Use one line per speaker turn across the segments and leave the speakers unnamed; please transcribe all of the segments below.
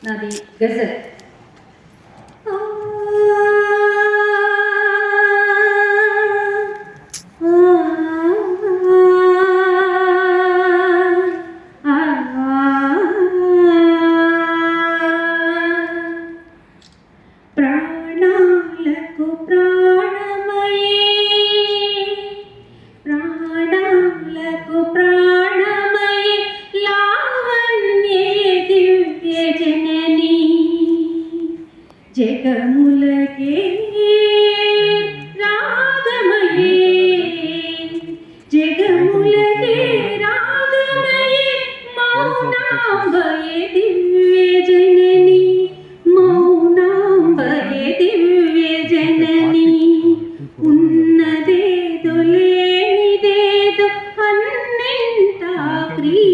那第就个是 జగములకే రాగమయే. జగములకే రాగమయే. మౌనాంబయే దివ్య జనని. మౌనాంబయే దివ్య జనని. ఉన్నదేదో లేనిదేదో అన్నింటా క్రీడించే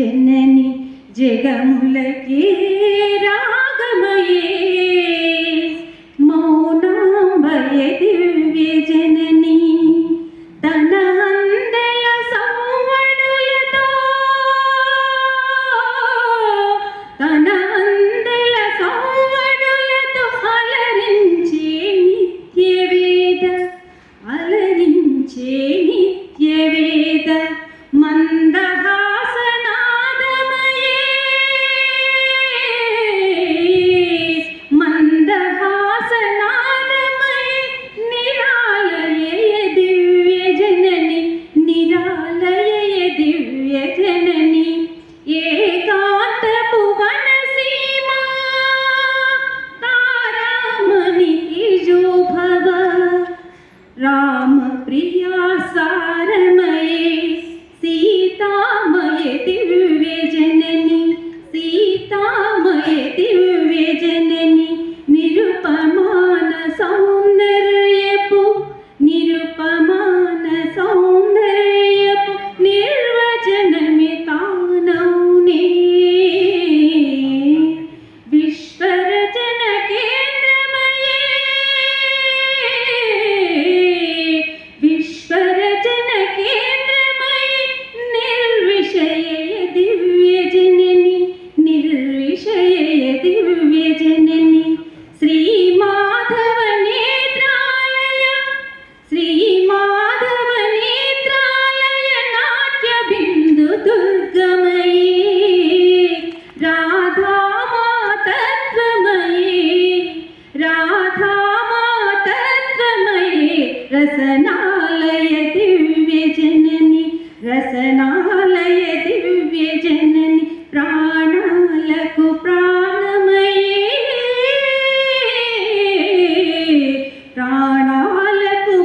జనని జగములకి రా.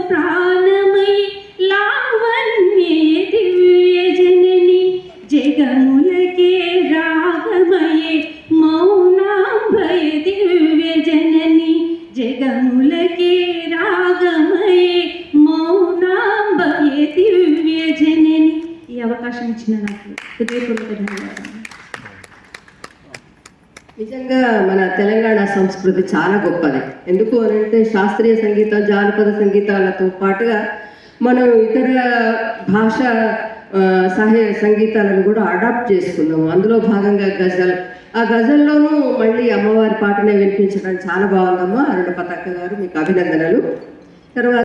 ప్రాణమై లావణ్యే దివ్య జనని జగములకే రాగమయే మౌనాంబయ దివ్య జనని జగములకే రాగమయే మౌనాంబయ దివ్య జనని. ఈ అవకాశం ఇచ్చిన నాకు హృదయపూర్వక ధన్యవాదాలు
నిజంగా మన తెలంగాణ సంస్కృతి చాలా గొప్పది. ఎందుకు అని అంటే శాస్త్రీయ సంగీతం జానపద సంగీతాలతో పాటుగా మనం ఇతర భాష సహాయ సంగీతాలను కూడా అడాప్ట్ చేసుకున్నాము అందులో భాగంగా గజల్. ఆ గజల్లోనూ మళ్ళీ అమ్మవారి పాటనే వినిపించడం చాలా బాగుందమ్మా. అరుణ పతాక గారు మీకు అభినందనలు. తర్వాత